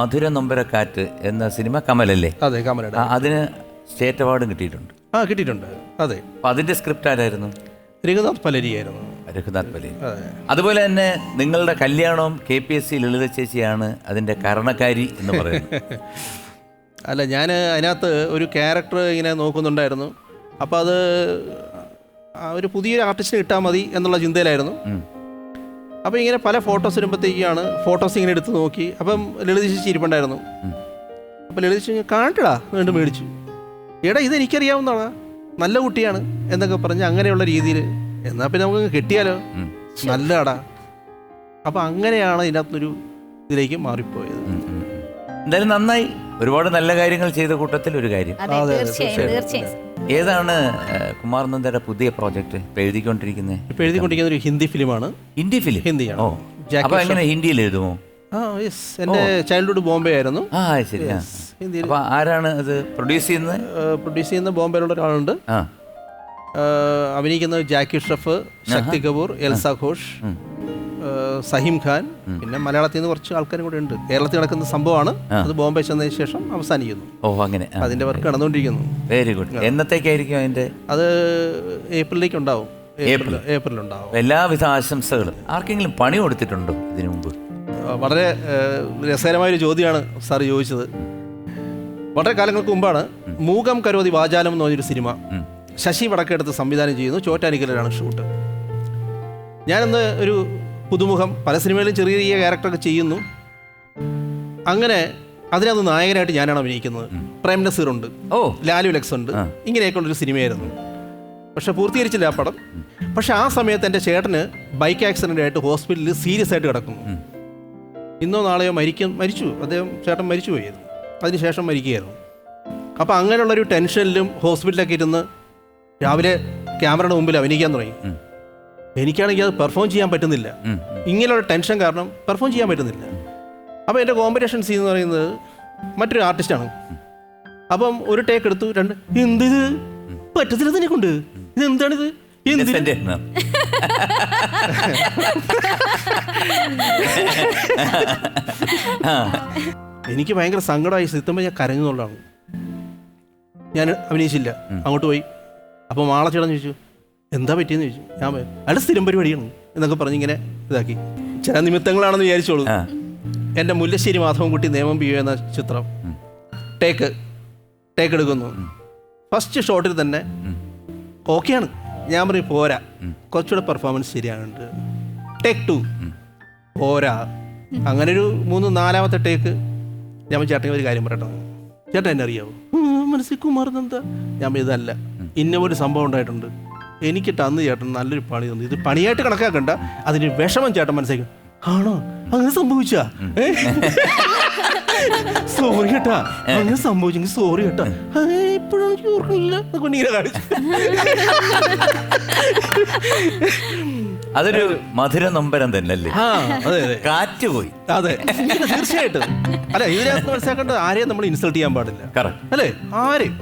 മധുര നൊമ്പരക്കാറ്റ് എന്ന സിനിമ കമലല്ലേ? അതെ കമലയുടെ ആ, അതിന് സ്റ്റേറ്റ് അവാർഡും കിട്ടിയിട്ടുണ്ട്. ആ കിട്ടിയിട്ടുണ്ട്. അതെ. അപ്പൊ അതിന്റെ സ്ക്രിപ്റ്റ് ആരായിരുന്നു? രഘുനാഥ് പലരിയായിരുന്നു. രഘുനാഥ് പലരി. അതെ. അതുപോലെ തന്നെ നിങ്ങളുടെ കല്യാണവും K P S C Lalitha ചേച്ചിയാണ് അതിന്റെ കാരണക്കാരി എന്ന് പറയുന്നത് അല്ല ഞാൻ അതിനകത്ത് ഒരു ക്യാരക്ടർ ഇങ്ങനെ നോക്കുന്നുണ്ടായിരുന്നു. അപ്പോൾ അത് ആ ഒരു പുതിയൊരു ആർട്ടിസ്റ്റിനെ കിട്ടാൽ മതി എന്നുള്ള ചിന്തയിലായിരുന്നു. ഉം. അപ്പോൾ ഇങ്ങനെ പല ഫോട്ടോസ് വരുമ്പോഴത്തേക്കാണ് ഫോട്ടോസ് ഇങ്ങനെ എടുത്ത് നോക്കി. അപ്പം ലളിത ചേച്ചി ഇരിപ്പുണ്ടായിരുന്നു. അപ്പം ലളിത ചേച്ചി കാണട്ടടാ വീണ്ടും മേടിച്ചു. എടാ ഇത് എനിക്കറിയാവുന്നതാണ്. നല്ല കുട്ടിയാണ് എന്നൊക്കെ പറഞ്ഞ് അങ്ങനെയുള്ള രീതിയിൽ എന്നാൽ പിന്നെ നമുക്ക് കിട്ടിയാലോ? നല്ലടാ അപ്പം അങ്ങനെയാണ് ഇതിനകത്തൊരു ഇതിലേക്ക് മാറിപ്പോയത്. എന്തായാലും നന്നായി. ഒരുപാട് നല്ല കാര്യങ്ങൾ ചെയ്ത കൂട്ടത്തിൽ ഒരു കാര്യം. അതെ അതെ, തീർച്ചയായും തീർച്ചയായും. ഏതാണ് കുമാർ നന്ദയുടെ പുതിയ പ്രോജക്റ്റ് ഇപ്പൊ എഴുതിക്കൊണ്ടിരിക്കുന്നത് എഴുതിക്കൊണ്ടിരിക്കുന്ന ഒരു ഹിന്ദി ഫിലിമാണ്. ഹിന്ദി ഫിലിം? ഹിന്ദിയാണ്. ഓ ജാക്കി അപ്പൊ എങ്ങനെ ഹിന്ദിയിൽ എഴുതുമോ? ആ യെസ് എന്റെ ചൈൽഡ്ഹുഡ് ബോംബെ ആയിരുന്നു. ആ ശരി ആ. ഹിന്ദിയിൽ. അപ്പൊ ആരാണ് അത് പ്രൊഡ്യൂസ് ചെയ്യുന്നത് പ്രൊഡ്യൂസ് ചെയ്യുന്ന ബോംബെയിലുള്ള ഒരാളുണ്ട്. ആ. ആ, അഭിനയിക്കുന്നത് ജാക്കി ഷ്രഫ് ശക്തി കപൂർ എൽസ ഘോഷ്. സഹിം ഖാൻ പിന്നെ മലയാളത്തിൽ നിന്ന് കുറച്ച് ആൾക്കാരും കൂടെ ഉണ്ട്. കേരളത്തിൽ നടക്കുന്ന സംഭവമാണ്. അത് ബോംബെ ചെന്നതിന് ശേഷം അവസാനിക്കുന്നു. ഓ അങ്ങനെ. അതിന്റെ വർക്ക് നടന്നുകൊണ്ടിരിക്കുന്നു. വെരി ഗുഡ് എന്നത്തേക്കായിരിക്കും അതിന്റെ? അത് ഏപ്രിലേക്ക് ഉണ്ടാവും. ഏപ്രിൽ. ഏപ്രിൽ ഉണ്ടാവും. എല്ലാവിധ ആശംസകളും. ആർക്കെങ്കിലും പണി കൊടുത്തിട്ടുണ്ടോ ഇതിനു മുമ്പ്? വളരെ രസകരമായ രസകരമായൊരു ചോദ്യമാണ് സാർ ചോദിച്ചത്. വളരെ കാലങ്ങൾക്ക് മുമ്പാണ് മൂകം കരോതി വാചാലം എന്ന് പറഞ്ഞൊരു സിനിമ. ശശി വടക്കെടുത്ത് സംവിധാനം ചെയ്യുന്നു. ചോറ്റാനിക്കലാണ് ഷൂട്ട്. ഞാനന്ന് ഒരു പുതുമുഖം പല സിനിമയിലും ചെറിയ ചെറിയ ക്യാരക്ടറൊക്കെ ചെയ്യുന്നു. അങ്ങനെ അതിനകത്ത് നായകനായിട്ട് ഞാനാണ് അഭിനയിക്കുന്നത്. പ്രേം നസീർ ഉണ്ട് ഓ. ലാലു ലക്സ് ഉണ്ട് ഇങ്ങനെയൊക്കെയുള്ളൊരു സിനിമയായിരുന്നു. പക്ഷെ പൂർത്തീകരിച്ചില്ല ആ പടം. പക്ഷെ ആ സമയത്ത് എന്റെ ചേട്ടന് ബൈക്ക് ആക്സിഡന്റ് ആയിട്ട് ഹോസ്പിറ്റലിൽ സീരിയസ് ആയിട്ട് കിടക്കുന്നു. ഇന്നോ നാളെയോ മരിക്കും മരിച്ചു. അദ്ദേഹം ചേട്ടൻ മരിച്ചു പോയിരുന്നു അതിനുശേഷം മരിക്കുകയായിരുന്നു. അപ്പോൾ അങ്ങനെയുള്ളൊരു ടെൻഷനിലും ഹോസ്പിറ്റലൊക്കെ ഇരുന്ന് രാവിലെ ക്യാമറയുടെ മുമ്പിൽ അഭിനയിക്കാൻ തുടങ്ങി. എനിക്കാണെങ്കിൽ അത് പെർഫോം ചെയ്യാൻ പറ്റുന്നില്ല. ഇങ്ങനെയുള്ള ടെൻഷൻ കാരണം പെർഫോം ചെയ്യാൻ പറ്റുന്നില്ല. അപ്പോൾ എന്റെ കോമ്പറ്റീഷൻ സീൻ എന്ന് പറയുന്നത് മറ്റൊരു ആർട്ടിസ്റ്റാണ് അപ്പം ഒരു ടേക്ക് എടുത്തു രണ്ട് എന്ത് ഇത് പറ്റത്തില്ല തന്നെ കൊണ്ട് ഇത് എന്താണിത്. എനിക്ക് ഭയങ്കര സങ്കടമായി. സിത്തുമ്പോൾ ഞാൻ കരഞ്ഞുള്ളതാണ് ഞാൻ അഭിനയിച്ചില്ല. അങ്ങോട്ട് പോയി. അപ്പോൾ മാളച്ചേടൻ ചോദിച്ചു എന്താ പറ്റിയെന്ന് ചോദിച്ചു. ഞാൻ പോയി, അയാളുടെ സ്ഥിരം പരിപാടിയാണ് എന്നൊക്കെ പറഞ്ഞ് ഇങ്ങനെ ഇതാക്കി. ചില നിമിത്തങ്ങളാണെന്ന് വിചാരിച്ചോളൂ. എന്റെ മുല്ലശ്ശേരി മാധവൻകുട്ടി നിയമം ബി എന്ന ചിത്രം. ടേക്ക് ടേക്ക് എടുക്കുന്നു. ഫസ്റ്റ് ഷോട്ടിൽ തന്നെ ഓക്കെയാണ്. ഞാൻ പറയും പോരാ. കുറച്ചുകൂടെ പെർഫോമൻസ് ശരിയാണുണ്ട് ടേക്ക് ടു. പോരാ. അങ്ങനെ ഒരു മൂന്ന് നാലാമത്തെ ടേക്ക്. ഞാൻ ചേട്ടൻ ഒരു കാര്യം പറയട്ടെ ചേട്ടൻ എന്നെ അറിയാവോ? "ഉം, മനസ്സിൽ കുമാർന്നെന്താ ഞാൻ ഇതല്ല. ഇന്ന ഒരു സംഭവം ഉണ്ടായിട്ടുണ്ട്. എനിക്കിട്ട് തന്ന് ചേട്ടൻ നല്ലൊരു പണി തന്നു. ഇത് പണിയായിട്ട് കണക്കാക്കണ്ട. അതിന് വിഷമം ചേട്ടൻ മനസ്സിലാക്കും. ആണോ? അങ്ങനെ സംഭവിച്ച? സോറി കേട്ടാ അങ്ങനെ സംഭവിച്ചെങ്കിൽ സോറി കേട്ടാ ഇപ്പോഴും എനിക്ക് ഓർക്കണില്ല കാണിച്ചു. അതൊരു മധുര നമ്പരം തന്നെ അല്ലേ അതെ അതെ. കാറ്റ് പോയി. അതെ. തീർച്ചയായിട്ടും. അല്ല ഇവരെ മനസ്സിലാക്കേണ്ടത് ആരെയും നമ്മൾ ഇൻസൾട്ട് ചെയ്യാൻ പാടില്ല. കറക്റ്റ് അല്ലേ? ആരെയും.